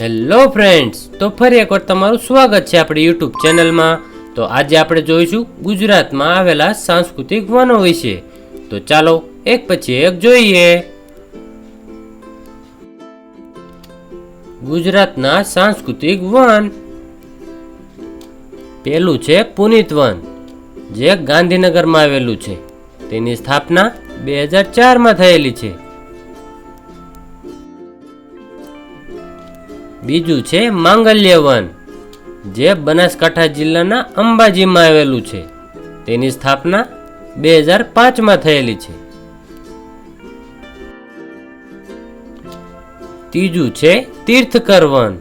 Hello friends તો ફરી એકવાર તમારું સ્વાગત છે આપણી યુટ્યુબ ચેનલમાં તો આજે આપણે જોઈશું ગુજરાતમાં આવેલા સાંસ્કૃતિક વનો વિશે. તો ચાલો એક પછી એક જોઈએ. ગુજરાતના સાંસ્કૃતિક વન. પહેલું છે પુનિત વન, જે ગાંધીનગરમાં આવેલું છે. તેની સ્થાપના બે હજાર ચારમાં થયેલી છે. બીજું છે માંગલ્ય વન જે બનાસકાંઠા જિલ્લાના અંબાજીમાં આવેલું છે. તેની સ્થાપના બે હજાર પાંચમાં થયેલી છે. ત્રીજું છે તીર્થકર વન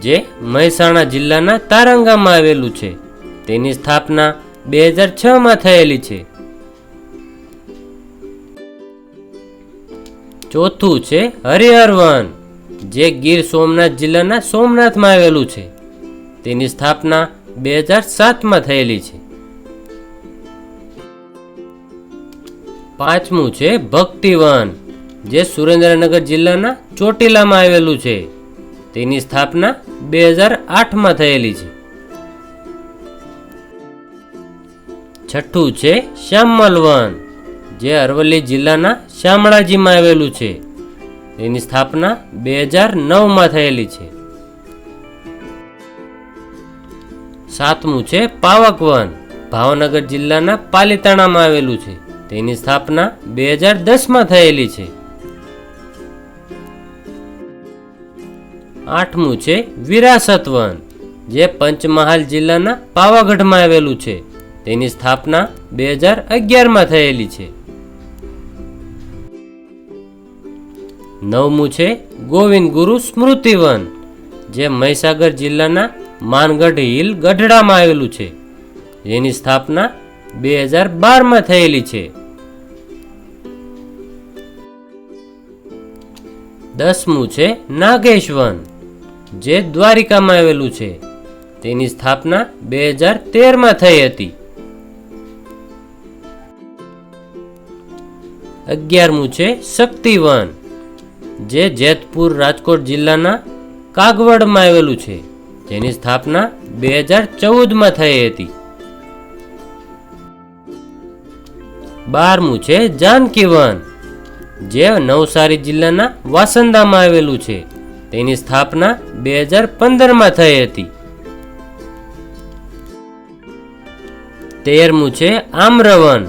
જે મહેસાણા જિલ્લાના તારંગામાં આવેલું છે. તેની સ્થાપના બે હજાર છમાં થયેલી છે. ચોથું છે હરિહર વન જે ગીર સોમનાથ જિલ્લાના સોમનાથમાં આવેલું છે. તેની સ્થાપના બે હજાર સાતમાં થયેલી છે. પાંચમું છે ભક્તિવન, જે સુરેન્દ્રનગર જિલ્લાના ચોટીલામાં આવેલું છે. તેની સ્થાપના બે હજાર આઠમાં થયેલી છે. છઠ્ઠું છે શ્યામલ વન જે અરવલ્લી જિલ્લાના શામળાજીમાં આવેલું છે. તેની સ્થાપના બે હજાર નવમાં થયેલી છે. સાતમું છે પાવક વન. ભાવનગર જિલ્લાના પાલીતાણામાં આવેલું છે. તેની સ્થાપના બે હજાર દસમાં થયેલી છે. આઠમું છે વિરાસત વન. જે પંચમહાલ જિલ્લાના પાવાગઢમાં આવેલું છે. તેની સ્થાપના બે હજાર અગિયારમાં થયેલી છે. નવમું છે ગોવિંદ ગુરુ સ્મૃતિવન, જે મહીસાગર જિલ્લાના માનગઢ હિલ ગઢડામાં આવેલું છે. જેની સ્થાપના બે હજાર બારમાં થયેલી છે. દસમું છે નાગેશ વન જે દ્વારિકામાં આવેલું છે. તેની સ્થાપના બે હજાર તેરમાં થઈ હતી. અગિયારમું છે શક્તિવન જે જેતપુર રાજકોટ જિલ્લાના કાગવડમાં આવેલું છે. જેની સ્થાપના બે હજાર ચૌદમાં થઈ હતી. બારમું છે જાનકી વન જે નવસારી જિલ્લાના વાસંદામાં આવેલું છે. તેની સ્થાપના બે હજાર પંદરમાં થઈ હતી. તેરમું છે આમ્રવન,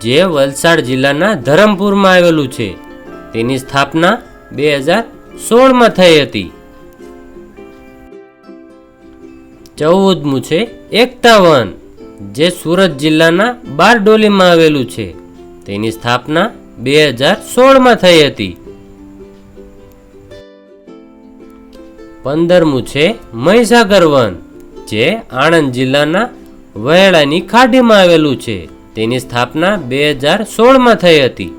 જે વલસાડ જિલ્લાના ધરમપુરમાં આવેલું છે. તેની સ્થાપના બે હજાર સોળમાં થઈ હતી. ચૌદમું છે એકતા વન જે સુરત જિલ્લાના બારડોલીમાં આવેલું છે. તેની સ્થાપના બે હજાર સોળમાં થઈ હતી. પંદરમું છે મહીસાગર વન જે આણંદ જિલ્લાના વહેળાની ખાડીમાં આવેલું છે. તેની સ્થાપના બે હજાર સોળમાં થઈ હતી.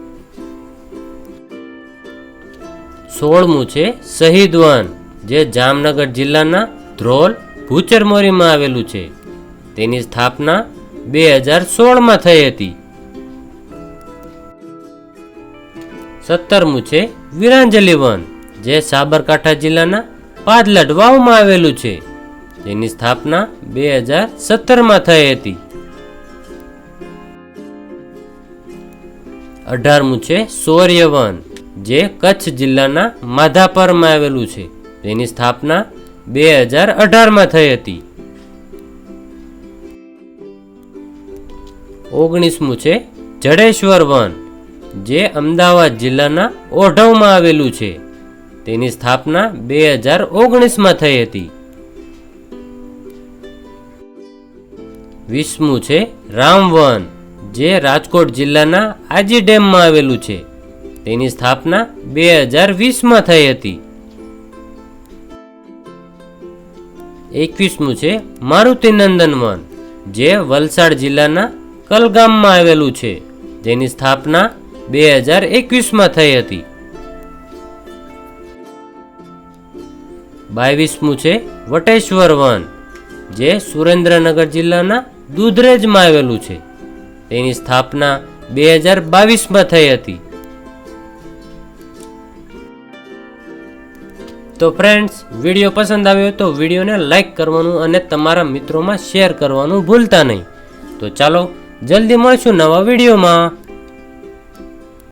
સોળમું છે શહીદ વન, જે જામનગર જિલ્લાના ધ્રોલ, ભૂચરમોરીમાં આવેલું છે. તેની સ્થાપના બે હજાર સોળમાં થઈ હતી. સત્તરમું છે વિરાંજલી વન, જે સાબરકાંઠા જિલ્લાના પાદલટ વાવમાં આવેલું છે. જેની સ્થાપના બે હજાર સત્તરમાં થઈ હતી. અઢારમું છે સૌર્યવન જે કચ્છ જિલ્લાના માધાપરમાં આવેલું છે. તેની સ્થાપના બે હજાર અઢારમાં થઈ હતી. ઓગણીસમું છે જડેશ્વર વન, જે અમદાવાદ જિલ્લાના ઓઢવમાં આવેલું છે. તેની સ્થાપના બે હજાર ઓગણીસમાં થઈ હતી. વીસમું છે રામવન, જે રાજકોટ જિલ્લાના આજી ડેમમાં આવેલું છે. તેની સ્થાપના બે હજાર વીસમાં થઈ હતી. એકવીસમું છે મારુતિનંદન વન, જે વલસાડ જિલ્લાના કલગામમાં આવેલું છે. જેની સ્થાપના બે હજાર એકવીસમાં થઈ હતી. બાવીસમું છે વટેશ્વર વન, જે સુરેન્દ્રનગર જિલ્લાના દુધરેજમાં આવેલું છે. તેની સ્થાપના બે હજાર બાવીસમાં થઈ હતી. તો ફ્રેન્ડ્સ વીડિયો પસંદ આવ્યો તો વિડીયોને લાઇક કરવાનું અને તમારા મિત્રોમાં શેર કરવાનું ભૂલતા નહીં. તો ચાલો, જલ્દી મળશું નવા વિડીયોમાં